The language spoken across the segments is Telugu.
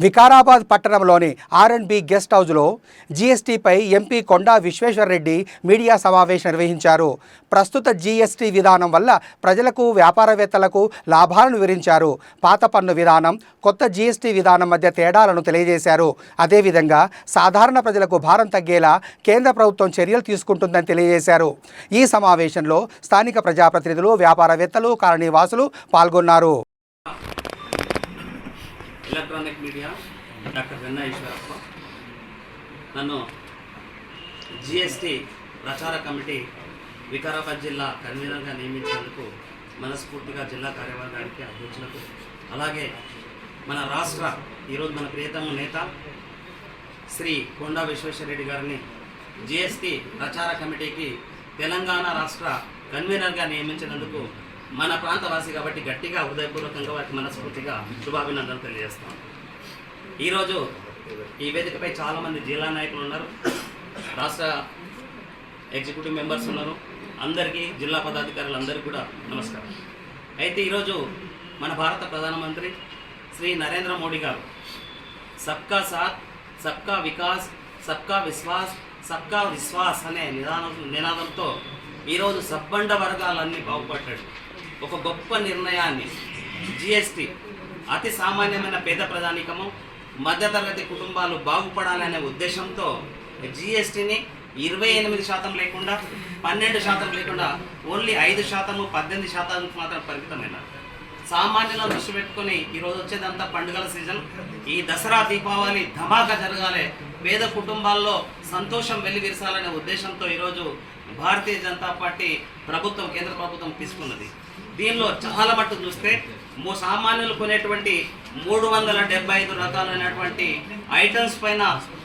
వికారాబాద్ పట్టణంలోని ఆర్ఎండ్బి గెస్ట్ హౌస్లో జీఎస్టీపై ఎంపీ కొండా విశ్వేశ్వరరెడ్డి మీడియా సమావేశం నిర్వహించారు. ప్రస్తుత జీఎస్టీ విధానం వల్ల ప్రజలకు వ్యాపారవేత్తలకు లాభాలను వివరించారు. పాత పన్ను విధానం కొత్త జీఎస్టీ విధానం మధ్య తేడాలను తెలియజేశారు. అదేవిధంగా సాధారణ ప్రజలకు భారం తగ్గేలా కేంద్ర ప్రభుత్వం చర్యలు తీసుకుంటుందని తెలియజేశారు. ఈ సమావేశంలో స్థానిక ప్రజాప్రతినిధులు వ్యాపారవేత్తలు కాలనీవాసులు పాల్గొన్నారు. ఎలక్ట్రానిక్ మీడియా డాక్టర్ వెన్న ఈశ్వరప్ప నన్ను జిఎస్టి ప్రచార కమిటీ వికారాబాద్ జిల్లా కన్వీనర్గా నియమించినందుకు మనస్ఫూర్తిగా జిల్లా కార్యవర్గానికి అధ్యక్షులకు అలాగే మన రాష్ట్ర ఈరోజు మన ప్రియతమ నేత శ్రీ కొండా విశ్వేశ్వరరెడ్డి గారిని జిఎస్టి ప్రచార కమిటీకి తెలంగాణ రాష్ట్ర కన్వీనర్గా నియమించినందుకు మన ప్రాంతవాసి కాబట్టి గట్టిగా హృదయపూర్వకంగా వారికి మనస్ఫూర్తిగా శుభాభినందనలు తెలియజేస్తాం. ఈరోజు ఈ వేదికపై చాలామంది జిల్లా నాయకులు ఉన్నారు రాష్ట్ర ఎగ్జిక్యూటివ్ మెంబర్స్ ఉన్నారు అందరికీ జిల్లా పదాధికారులు అందరికీ కూడా నమస్కారం. అయితే ఈరోజు మన భారత ప్రధానమంత్రి శ్రీ నరేంద్ర మోడీ గారు సబ్కా సాత్ సబ్కా వికాస్ సబ్కా విశ్వాస్ సబ్కా విశ్వాస్ అనే నిదానం నినాదంతో ఈరోజు సబ్బండ వర్గాలన్నీ బాగుపడ్డాడు ఒక గొప్ప నిర్ణయాన్ని జిఎస్టి అతి సామాన్యమైన పేద ప్రధానికము మధ్యతరగతి కుటుంబాలు బాగుపడాలనే ఉద్దేశంతో జిఎస్టిని ఇరవై ఎనిమిది శాతం లేకుండా పన్నెండు శాతం లేకుండా ఓన్లీ ఐదు శాతము పద్దెనిమిది శాతానికి మాత్రం పరిమితమైన. సామాన్యులను దృష్టి పెట్టుకొని ఈరోజు వచ్చేదంతా పండుగల సీజన్. ఈ దసరా దీపావళి ధమాకా జరగాలి. పేద కుటుంబాల్లో సంతోషం వెల్లివిరసాలనే ఉద్దేశంతో ఈరోజు భారతీయ జనతా పార్టీ ప్రభుత్వం కేంద్ర ప్రభుత్వం తీసుకున్నది. దీనిలో చాలా మట్టుకు చూస్తే సామాన్యులు కొనేటువంటి మూడు వందల డెబ్బై ఐదు రకాలైనటువంటి ఐటమ్స్ పైన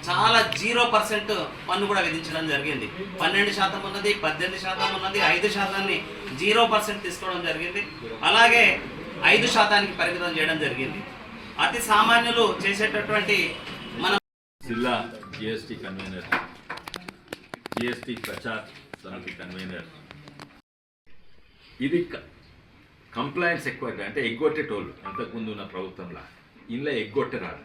చాలా జీరో పర్సెంట్ పన్ను కూడా విధించడం జరిగింది. పన్నెండు శాతం ఉన్నది పద్దెనిమిది శాతం ఉన్నది ఐదు శాతాన్ని జీరో పర్సెంట్ తీసుకోవడం జరిగింది. అలాగే ఐదు శాతానికి పరిమితం చేయడం జరిగింది. అతి సామాన్యులు చేసేటటువంటి మన జిల్లా జిఎస్టి కన్వీనర్ జిఎస్టి ప్రచార్ సమితి కన్వీనర్ ఇది కంప్లైంట్స్ ఎక్కువ అంటే ఎగ్గొట్టేటోళ్ళు అంతకుముందు ఉన్న ప్రభుత్వంలో ఇంట్లో ఎగ్గొట్టరాదు.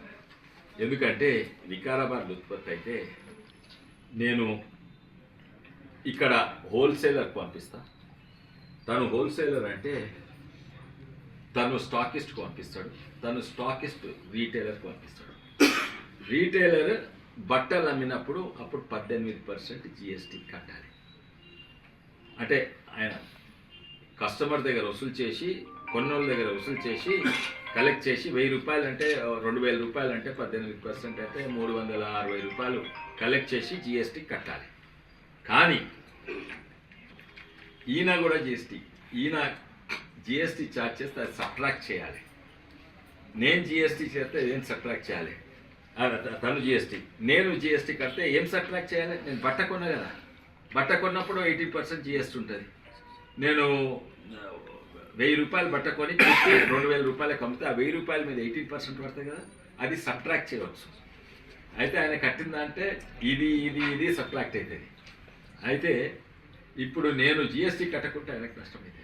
ఎందుకంటే వికారాబాద్ ఉత్పత్తి అయితే నేను ఇక్కడ హోల్సేలర్కి పంపిస్తా. తను హోల్సేలర్ అంటే తను స్టాకిస్ట్కి పంపిస్తాడు తను స్టాకిస్ట్ రీటైలర్కి పంపిస్తాడు. రీటైలర్ బట్టలు అమ్మినప్పుడు అప్పుడు పద్దెనిమిది పర్సెంట్ జిఎస్టీ కట్టాలి. అంటే ఆయన కస్టమర్ దగ్గర వసూలు చేసి కొన్నోళ్ళ దగ్గర వసూలు చేసి కలెక్ట్ చేసి వెయ్యి రూపాయలు అంటే రెండు వేల రూపాయలు అంటే పద్దెనిమిది పర్సెంట్ అంటే మూడు వందల అరవై రూపాయలు కలెక్ట్ చేసి జిఎస్టీ కట్టాలి. కానీ ఈయన కూడా జిఎస్టీ. ఈయన జిఎస్టీ ఛార్జ్ చేస్తే అది సబ్ట్రాక్ట్ చేయాలి. నేను జిఎస్టీ చేస్తే ఏం సబ్ట్రాక్ట్ చేయాలి? తను జిఎస్టీ. నేను జిఎస్టీ కడితే ఏం సబ్ట్రాక్ట్ చేయాలి? నేను బట్ట కొన్నా కదా. బట్ట కొన్నప్పుడు ఎయిటీ పర్సెంట్ జిఎస్టీ ఉంటుంది. నేను వెయ్యి రూపాయలు బట్ట కొని రెండు వేల రూపాయలకు అమ్మితే ఆ వెయ్యి రూపాయల మీద ఎయిటీన్ పర్సెంట్ పడుతుంది కదా అది సబ్ట్రాక్ట్ చేయవచ్చు. అయితే ఆయన కట్టిందంటే ఇది ఇది ఇది సబ్ట్రాక్ట్ అవుతుంది అయితే ఇప్పుడు నేను జిఎస్టీ కట్టకుంటే ఆయనకు నష్టమైంది